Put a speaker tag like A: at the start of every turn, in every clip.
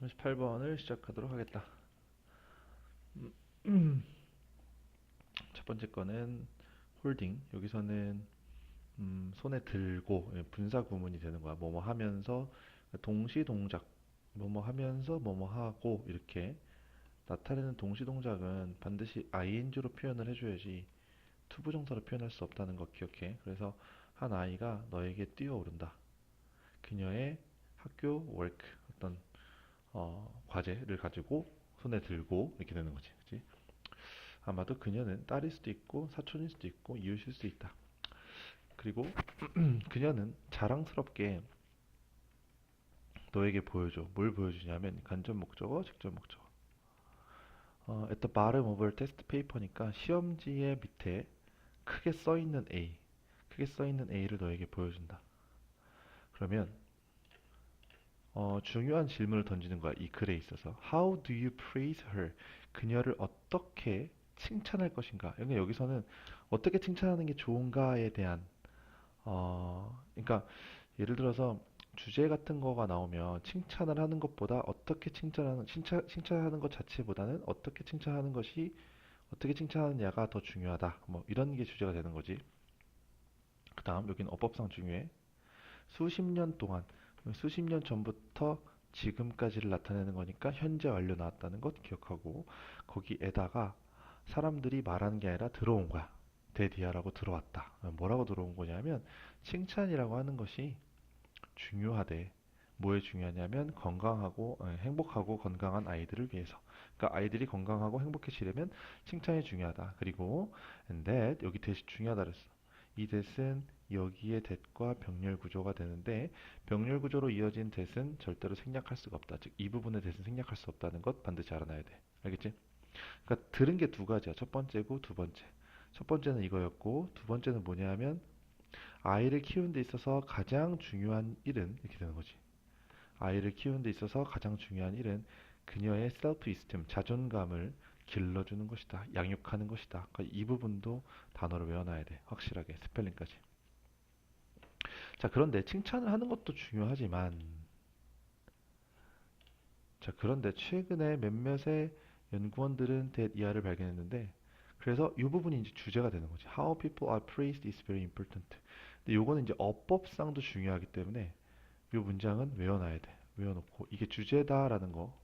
A: 38번을 시작하도록 하겠다. 음, 첫 번째 거는 홀딩. 여기서는 음, 손에 들고 예, 분사 구문이 되는 거야. 뭐뭐 하면서 동시 동작. 뭐뭐 하면서 뭐뭐 하고 이렇게 나타내는 동시 동작은 반드시 ing로 표현을 해줘야지 투부정사로 표현할 수 없다는 거 기억해. 그래서 한 아이가 너에게 뛰어오른다. 그녀의 학교 워크 어떤 어, 과제를 가지고 손에 들고 이렇게 되는 거지. 그치? 아마도 그녀는 딸일 수도 있고 사촌일 수도 있고 이웃일 수도 있다. 그리고 그녀는 자랑스럽게 너에게 보여줘. 뭘 보여주냐면 간접 목적어, 직접 목적어. 어, at the bottom of her test paper니까 시험지의 밑에 크게 써 있는 A, 크게 써 있는 A를 너에게 보여준다. 그러면 어, 중요한 질문을 던지는 거야. 이 글에 있어서. How do you praise her? 그녀를 어떻게 칭찬할 것인가? 그러니까 여기서는 어떻게 칭찬하는 게 좋은가에 대한 어, 그러니까 예를 들어서 주제 같은 거가 나오면 칭찬을 하는 것보다 어떻게 칭찬하는 칭찬, 칭찬하는 것 자체보다는 어떻게 칭찬하는 것이 어떻게 칭찬하느냐가 더 중요하다. 뭐 이런 게 주제가 되는 거지. 그다음 여기는 어법상 중요해. 수십 년 동안 수십 년 전부터 지금까지를 나타내는 거니까 현재 완료 나왔다는 것 기억하고 거기에다가 사람들이 말하는 게 아니라 들어온 거야. 데디아라고 들어왔다. 뭐라고 들어온 거냐면 칭찬이라고 하는 것이 중요하대. 뭐에 중요하냐면 건강하고 어, 행복하고 건강한 아이들을 위해서. 그러니까 아이들이 건강하고 행복해지려면 칭찬이 중요하다. 그리고 and that 여기 대시 중요하다 그랬어. 이 대신 여기에 대과 병렬 구조가 되는데 병렬 구조로 이어진 대은 절대로 생략할 수가 없다. 즉 이 부분의 대은 생략할 수 없다는 것 반드시 알아놔야 돼. 알겠지? 그러니까 들은 게 두 가지야. 첫 번째고 두 번째. 첫 번째는 이거였고 두 번째는 뭐냐 하면 아이를 키우는 데 있어서 가장 중요한 일은 이렇게 되는 거지. 아이를 키우는 데 있어서 가장 중요한 일은 그녀의 셀프 이스템, 자존감을 길러주는 것이다. 양육하는 것이다. 그러니까 이 부분도 단어를 외워놔야 돼. 확실하게 스펠링까지. 자, 그런데 칭찬을 하는 것도 중요하지만 자, 그런데 최근에 몇몇의 연구원들은 대이하를 발견했는데 그래서 이 부분이 이제 주제가 되는 거지. How people are praised is very important. 근데 요거는 이제 어법상도 중요하기 때문에 이 문장은 외워놔야 돼. 외워놓고 이게 주제다라는 거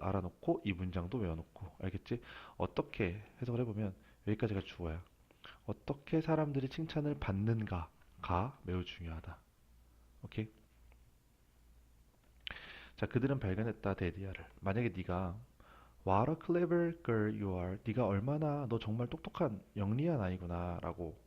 A: 알아놓고 이 문장도 외워놓고 알겠지? 어떻게 해석을 해보면 여기까지가 주어야. 어떻게 사람들이 칭찬을 받는가가 매우 중요하다. 오케이? 자, 그들은 발견했다 데디아를. 만약에 네가 What a clever girl you are. 네가 얼마나 너 정말 똑똑한 영리한 아이구나라고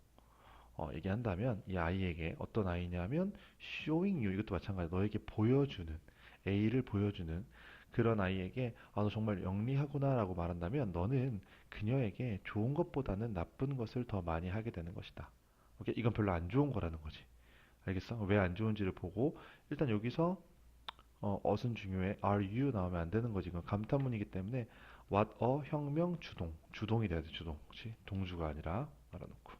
A: 어, 얘기한다면 이 아이에게 어떤 아이냐면 showing you 이것도 마찬가지. 너에게 보여주는 A를 보여주는 그런 아이에게 아, 너 정말 영리하구나라고 말한다면 너는 그녀에게 좋은 것보다는 나쁜 것을 더 많이 하게 되는 것이다. 오케이? 이건 별로 안 좋은 거라는 거지. 알겠어? 왜 안 좋은지를 보고 일단 여기서 어, 어순 중요해. are you 나오면 안 되는 거지. 이건 감탄문이기 때문에 what a 혁명 주동. 주동이 돼야 돼. 주동. 그렇지? 동주가 아니라 말아놓고.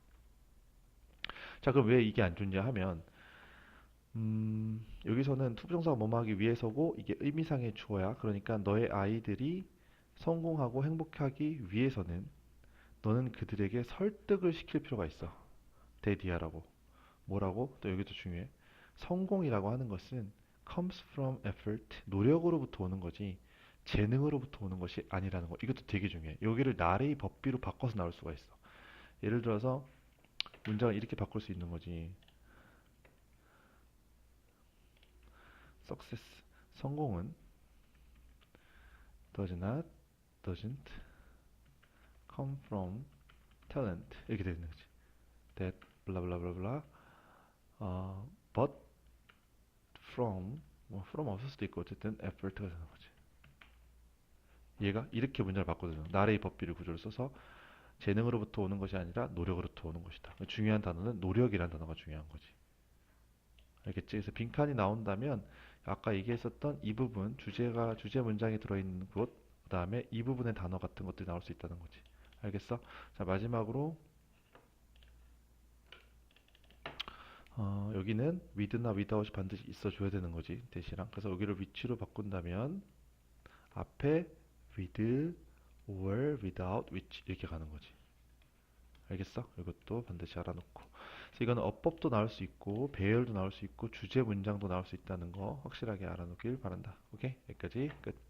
A: 자, 그럼 왜 이게 안 좋냐 하면 음, 여기서는 투부정사가 뭐뭐 하기 위해서고 이게 의미상의 주어야. 그러니까 너의 아이들이 성공하고 행복하기 위해서는 너는 그들에게 설득을 시킬 필요가 있어. 데디아라고. 뭐라고? 또 여기도 중요해. 성공이라고 하는 것은 comes from effort, 노력으로부터 오는 거지 재능으로부터 오는 것이 아니라는 거. 이것도 되게 중요해. 여기를 나레이 법비로 바꿔서 나올 수가 있어. 예를 들어서 문장을 이렇게 바꿀 수 있는 거지. Success, 성공은 does not, doesn't come from talent 이렇게 되는 거지. that blah 어, but from 뭐 from 없을 수도 있고 어쨌든 effort가 되는 거지. 얘가 이렇게 문장을 바꿔서 나레이 법비를 구조를 써서 재능으로부터 오는 것이 아니라 노력으로부터 오는 것이다. 중요한 단어는 노력이라는 단어가 중요한 거지. 알겠지? 그래서 빈칸이 나온다면 아까 얘기했었던 이 부분 주제가 주제 문장에 들어있는 곳 그 다음에 이 부분의 단어 같은 것들이 나올 수 있다는 거지. 알겠어? 자 마지막으로 어, 여기는 with나 without이 반드시 있어줘야 되는 거지 대시랑 그래서 여기를 위치로 바꾼다면 앞에 with or without which 이렇게 가는 거지 알겠어? 이것도 반드시 알아놓고 이거는 어법도 나올 수 있고 배열도 나올 수 있고 주제 문장도 나올 수 있다는 거 확실하게 알아놓길 바란다. 오케이? 여기까지 끝